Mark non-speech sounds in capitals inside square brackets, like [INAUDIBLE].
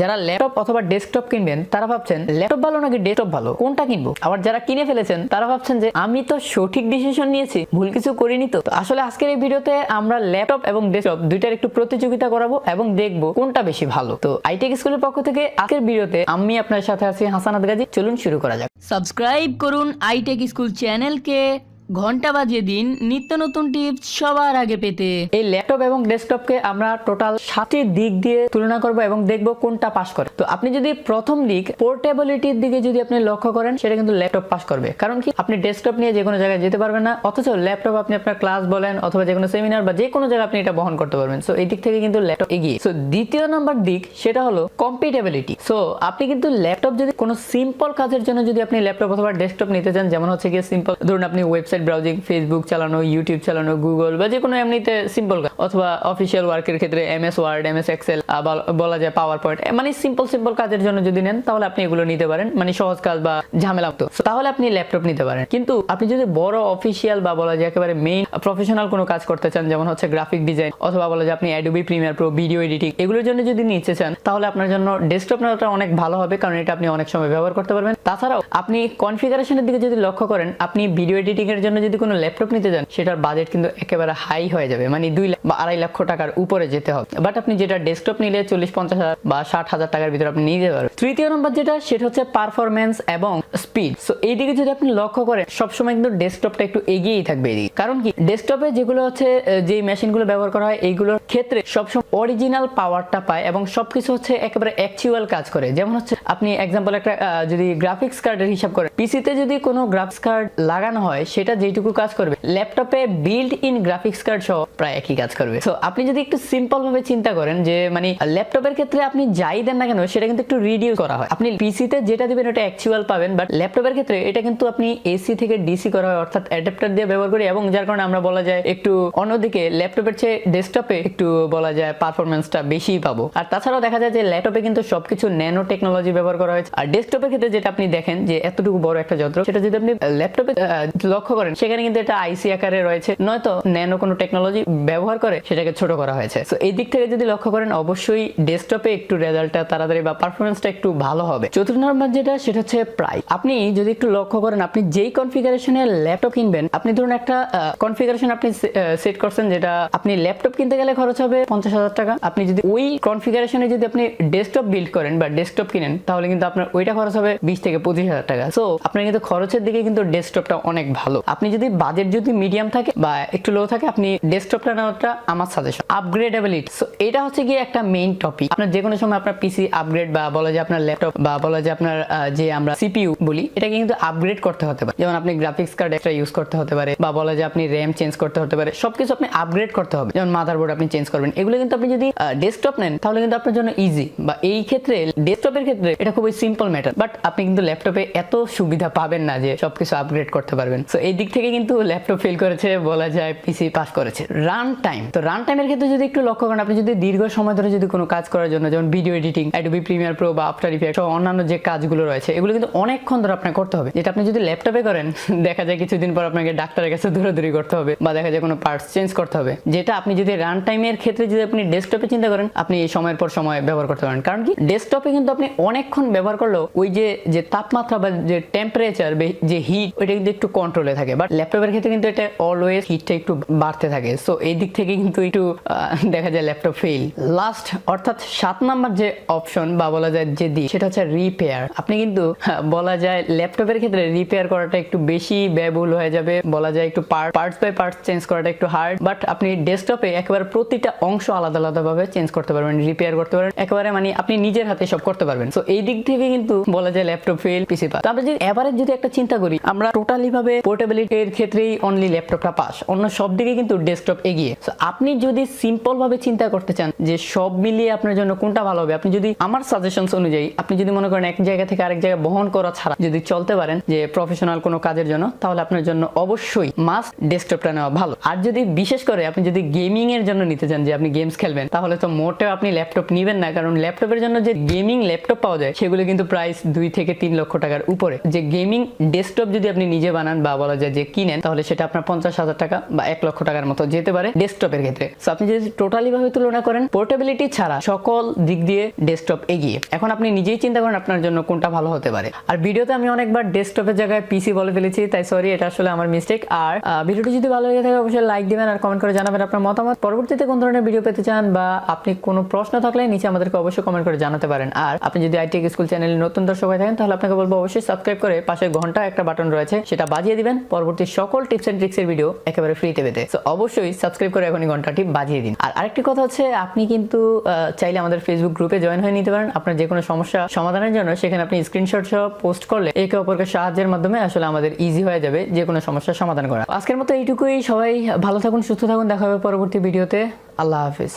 যারা ল্যাপটপ অথবা ডেস্কটপ কিনবেন, তারা ভাবছেন ল্যাপটপ ভালো নাকি ডেস্কটপ ভালো? কোনটা কিনবো? আবার যারা কিনে ফেলেছেন, তারা ভাবছেন যে, আমি তো সঠিক ডিসিশন নিয়েছি, ভুল কিছু করিনি তো। আসলে আজকের এই ভিডিওতে আমরা ল্যাপটপ এবং ডেস্কটপ দুইটার একটু প্রতিযোগিতা করাবো এবং দেখব কোনটা বেশি ভালো। তো আইটেক স্কুলের পক্ষ থেকে আজকের ভিডিওতে আমি আপনার সাথে আছি হাসানাত গাজী চলুন শুরু করা যাক। সাবস্ক্রাইব করুন আইটেক স্কুল চ্যানেলকে। ঘণ্টা বাজিয়ে দিন, নিত্য নতুন টিপস সবার আগে পেতে। এই ল্যাপটপ এবং ডেস্কটপকে আমরা টোটাল সাতটি দিক দিয়ে তুলনা করব এবং দেখব কোনটা পাস করে। তো আপনি যদি প্রথম দিক পোর্টেবিলিটির দিকে যদি আপনি লক্ষ্য করেন, সেটা কিন্তু ল্যাপটপ পাস করবে। কারণ কি? আপনি ডেস্কটপ নিয়ে যে কোনো জায়গায় যেতে পারবেন না, অথচ ল্যাপটপ আপনি আপনার ক্লাস বলেন অথবা যে কোনো সেমিনার বা যে কোনো জায়গায় আপনি এটা বহন করতে পারবেন। সো এই দিক থেকে কিন্তু ল্যাপটপ এগিয়ে। সো দ্বিতীয় নম্বর দিক, সেটা হলো কম্পিটেবিলিটি সো আপনি কিন্তু ল্যাপটপ যদি কোনো সিম্পল কাজের জন্য যদি আপনি ল্যাপটপ অথবা ডেস্কটপ নিতে চান, যেমন হচ্ছে গিয়ে সিম্পল ধরুন আপনি ওয়েবসাইট ব্রাউজিং ফেসবুক চালানো ইউটিউব চালানো গুগল বা যে কোনো এমনিতে সিম্পল কাজ, অথবা অফিসিয়াল ওয়ার্কের ক্ষেত্রে M S Word M S Excel বলা যায় পাওয়ার পয়েন্ট মানে সিম্পল সিম্পল কাজের জন্য যদি নেন, তাহলে আপনি এগুলো নিতে পারেন মানে সহজ কাজ বা ঝামেলা তো তাহলে আপনি ল্যাপটপ নিতে পারেন। কিন্তু আপনি যদি বড় অফিসিয়াল বা বলা যায় একেবারে মেইন প্রফেশনাল কোনো কাজ করতে চান, যেমন হচ্ছে গ্রাফিক ডিজাইন অথবা বলা যায় আপনি Adobe Premiere Pro video editing এগুলোর জন্য যদি নিতে চান, তাহলে আপনার জন্য ডেস্কটপ নেওয়াটা অনেক ভালো হবে, কারণ এটা আপনি অনেক সময় ব্যবহার করতে পারবেন। তাছাড়াও আপনি কনফিগারেশনের দিকে যদি লক্ষ্য করেন, আপনি ভিডিও এডিটিং এর জন্য যদি কোনো ল্যাপটপ নিতে যান, সেটার বাজেট কিন্তু একেবারে হাই হয়ে যাবে। মানে দুই বা আড়াই লক্ষ টাকার উপরে যেতে হবে। বাট আপনি যেটা ডেস্কটপ নিলে চল্লিশ পঞ্চাশ হাজার বা ষাট হাজার টাকার ভিতরে আপনি নিয়ে যেতে পারবেন। তৃতীয় নম্বর যেটা, সেটা হচ্ছে পারফরমেন্স এবং স্পিড সো এই দিকে যদি আপনি লক্ষ্য করেন, সবসময় কিন্তু ডেস্কটপটা একটু এগিয়েই থাকবে এদিকে। কারণ কি? ডেস্কটপে যেগুলো হচ্ছে যে মেশিনগুলো ব্যবহার করা হয়, এইগুলোর ক্ষেত্রে সবসময় অরিজিনাল পাওয়ারটা পায় এবং সবকিছু হচ্ছে একেবারে অ্যাকচুয়াল কাজ করে। যেমন হচ্ছে, আপনি এক্সাম্পল একটা যদি গ্রাফিক্স কার্ডের হিসাব করেন পিসিতে যদি কোনো গ্রাফিক্স কার্ড লাগানো হয়, সেটা যেটুকু কাজ করবে। ল্যাপটপে বিল্ড ইন গ্রাফিক্স কার্ড সহ প্রায় একই কাজ করবে। তো আপনি যদি একটু সিম্পল ভাবে চিন্তা করেন যে মানে ল্যাপটপের ক্ষেত্রে আপনি যাই দেন না কেন, সেটা কিন্তু একটু রিডিউস করা হয়। আপনি পিসিতে যেটা দিবেন, ওটা অ্যাকচুয়াল পাবেন বাট ল্যাপটপের ক্ষেত্রে এটা কিন্তু আপনি এসি থেকে ডিসি করা হয়, অর্থাৎ অ্যাডাপ্টার দিয়ে ব্যবহার করি, এবং যার কারণে আমরা বলা যায় একটু অন্যদিকে ল্যাপটপের চেয়ে ডেস্কটপে একটু বলা যায় পারফরমেন্সটা বেশি পাবো। আর তাছাড়াও দেখা যায় যে ল্যাপটপে কিন্তু সবকিছু ন্যানো টেকনোলজি ব্যবহার করা হয়েছে। আর ডেস্কটপের ক্ষেত্রে যেটা আপনি দেখেন যে, এতটুকু বড় একটা যন্ত্র, সেটা যদি আপনি ল্যাপটপে লক্ষ্য করেন, সেখানে কিন্তু এটা আইসি আকারে রয়েছে। নয়তো ন্যানো কোনো টেকনোলজি ব্যবহার করে সেটাকে ছোট করা হয়েছে। তো এই দিক থেকে যদি লক্ষ্য করেন, অবশ্যই ডেস্কটপে একটু রেজাল্টটা তাড়াতাড়ি বা পারফরমেন্সটা একটু ভালো হবে। চতুর্থ নম্বর যেটা, সেটা হচ্ছে প্রাইস আপনি যদি একটু লক্ষ্য করেন, আপনি যেই কনফিগারেশনের ল্যাপটপ কিনবেন, আপনি ধরুন একটা কনফিগারেশন আপনি সেট করছেন যেটা, আপনি ল্যাপটপ কিনতে গেলে খরচ হবে পঞ্চাশ হাজার টাকা। আপনি যদি ওই কনফিগারেশনে যদি আপনি ডেস্কটপ বিল্ড করেন বা ডেস্কটপ কিনেন, তাহলে কিন্তু আপনার ওইটা খরচ হবে বিশ থেকে পঁচিশ হাজার টাকা। সো আপনার কিন্তু খরচের দিকে কিন্তু ডেস্কটপটা অনেক ভালো। আপনি যদি বাজেট যদি মিডিয়াম থাকে বা একটু লো থাকে, আপনি ডেস্কটপটা নেওয়াটা আমার সাজেশন আপগ্রেডেবিলিটি সো এটা হচ্ছে গিয়ে একটা মেইন টপিক আপনার যে কোনো সময় আপনার পিসি আপগ্রেড বা বলা যায় আপনার ল্যাপটপ বা বলা যায় আপনার যে আমরা সিপিইউ বলি, এটাকে কিন্তু আপগ্রেড করতে হতে পারে। যেমন আপনি গ্রাফিক্স কার্ড একটা ইউজ করতে হতে পারে, বা বলা যায় আপনি র্যাম চেঞ্জ করতে হতে পারে, সবকিছু আপনি আপগ্রেড করতে হবে। যেমন মাদারবোর্ড আপনি চেঞ্জ করবেন, এগুলো কিন্তু আপনি যদি ডেস্কটপ নেন, তাহলে কিন্তু আপনার জন্য ইজি বা এই ক্ষেত্রে ডেস্কটপের ক্ষেত্রে এটা খুবই সিম্পল ম্যাটার বাট আপনি কিন্তু ল্যাপটপে এত সুবিধা পাবেন না যে সবকিছু আপগ্রেড করতে পারবেন। সো এই দিক থেকে কিন্তু ল্যাপটপ ফেল করেছে, বলা যায় পিসি পাস করেছে। রান টাইম তো রান টাইমের ক্ষেত্রে যদি একটু লক্ষ্য করেন, আপনি যদি দীর্ঘ সময় ধরে যদি কোনো কাজ করার জন্য, যেমন video editing Adobe Premiere Pro বা আফটার ইফেক্ট অন্যান্য যে কাজগুলো রয়েছে, এগুলো কিন্তু অনেকক্ষণ ধরে আপনাকে করতে হবে। যেটা আপনি যদি ল্যাপটপে করেন, [LAUGHS] দেখা যায় কিছুদিন পর আপনাকে ডাক্তারের কাছে দৌড়াদৌড়ি করতে হবে বা দেখা যায় কোনো পার্টস চেঞ্জ করতে হবে। যেটা আপনি যদি রান টাইমের ক্ষেত্রে যদি আপনি ডেস্কটপে চিন্তা করেন, আপনি এই সময়ের পর সময় ব্যবহার করতে পারেন। কারণ কি? ডেস্কটপে কিন্তু আপনি অনেকক্ষণ ব্যবহার করলেও ওই যে যে তাপমাত্রা বা যে টেম্পারেচার যে হিট ওইটা কিন্তু একটু কন্ট্রোলে থাকে। বাট ল্যাপটপের ক্ষেত্রে কিন্তু এটা অলওয়েজ হিটটা একটু বাড়তে থাকে। সো এই দিক থেকে কিন্তু একটু দেখা যায় ল্যাপটপ ফেল লাস্ট অর্থাৎ সাত নাম্বার যে অপশন বা বলা যায় যে দিক, সেটা হচ্ছে রিপেয়ার আপনি কিন্তু বলা যায় ল্যাপটপের ক্ষেত্রে রিপেয়ার করাটা একটু বেশি ব্যয়বহুল হয়ে যাবে। বলা যায় একটু পার্টস বাই পার্টস চেঞ্জ করাটা একটু হার্ড বাট আপনি ডেস্কটপে একেবারে প্রতিটা অংশ আলাদা আলাদা ভাবে চেঞ্জ করতে পারবেন রিপেয়ার করতে পারবেন। একেবারে মানে আপনি নিজের হাতে সব করতে পারবেন। তো এই দিক থেকে কিন্তু বলা যায় ল্যাপটপ ফেল পিসি পাস। তারপরে যদি এভারেজ যদি একটা চিন্তা করি, আমরা টোটালি ভাবে পোর্টেবিলিটির ক্ষেত্রেই অনলি ল্যাপটপটা পাস। অন্য সব দিকে কিন্তু ডেস্কটপ এগিয়ে। সো আপনি যদি সিম্পল ভাবে চিন্তা করতে চান যে সব মিলিয়ে আপনার জন্য কোনটা ভালো হবে, আপনি যদি আমার সাজেশনস অনুযায়ী আপনি যদি মনে করেন এক জায়গা থেকে আরেক জায়গায় বহন করা ছাড়া যদি চলতে পারেন যে প্রফেশনাল কোনো কাজের জন্য, তাহলে আপনার জন্য অবশ্যই মাস্ট ডেস্কটপটা নেওয়া ভালো। আর যদি বিশেষ করে আপনি যদি গেমিং এর জন্য নিতে চান যে আপনি গেমস খেলবেন, তাহলে তো মোটেও আপনি ল্যাপটপ নিবেন না, কারণ ল্যাপটপের জন্য যে গেমিং ল্যাপটপ পাওয়া যায়, সেগুলো কিন্তু প্রাইস দুই থেকে তিন লক্ষ টাকার উপরে। যে গেমিং ডেস্কটপ যদি আপনি নিজে বানান বা বলা যায় যে কিনেন, তাহলে সেটা আপনার পঞ্চাশ হাজার টাকা বা এক লক্ষ টাকার মতো যেতে পারে ডেস্কটপের ক্ষেত্রে। সো আপনি যদি টোটালি ভাবে তুলনা করেন পোর্টেবিলিটি ছাড়া সকল দিক দিয়ে ডেস্কটপ এগিয়ে। এখন আপনি নিজেই চিন্তা করেন আপনার জন্য কোনটা ভালো হতে পারে। আর ভিডিওতে আমি অনেকবার ডেস্কটপের জায়গায় পিসি বলে ফেলেছি, তাই সরি এটা আসলে আমার মিস্টেক আর ভিডিওটি যদি ভালো লেগে থাকে, অবশ্যই লাইক দিবেন আর কমেন্ট করে জানাবেন আপনার মতামত। পরবর্তীতে কোন ধরনের ভিডিও পেতে চান বা আপনি কোনো প্রশ্ন থাকলে নিচে আমাদেরকে অবশ্যই কমেন্ট করে জানাতে পারেন। আর, আপনি যদি আইটি স্কুল চ্যানেলে নতুন দর্শক হয়ে থাকেন, তাহলে আপনাকে বলব অবশ্যই সাবস্ক্রাইব করে পাশে ঘণ্টা একটা বাটন রয়েছে, সেটা বাজিয়ে দিবেন। পরবর্তী সকল টিপস এন্ড ট্রিক্সের ভিডিও একেবারে ফ্রিতে পেতে। অবশ্যই সাবস্ক্রাইব করে এখনই ঘন্টাটি বাজিয়ে দিন। আর আরেকটি কথা হচ্ছে, আপনি কিন্তু চাইলে আমাদের ফেসবুক গ্রুপে জয়েন হয়ে নিতে পারেন। আপনার যে কোনো সমস্যা সমাধানের জন্য সেখানে আপনি স্ক্রিনশট সহ পোস্ট করলে একে অপরকে সাহায্যের মাধ্যমে আসলে আমাদের ইজি হয়ে যাবে যে কোনো সমস্যার সমাধান করা। আজকের মতো এইটুকুই। সবাই ভালো থাকুন, সুস্থ থাকুন। দেখা হবে পরবর্তী ভিডিওতে আল্লাহ হাফিজ।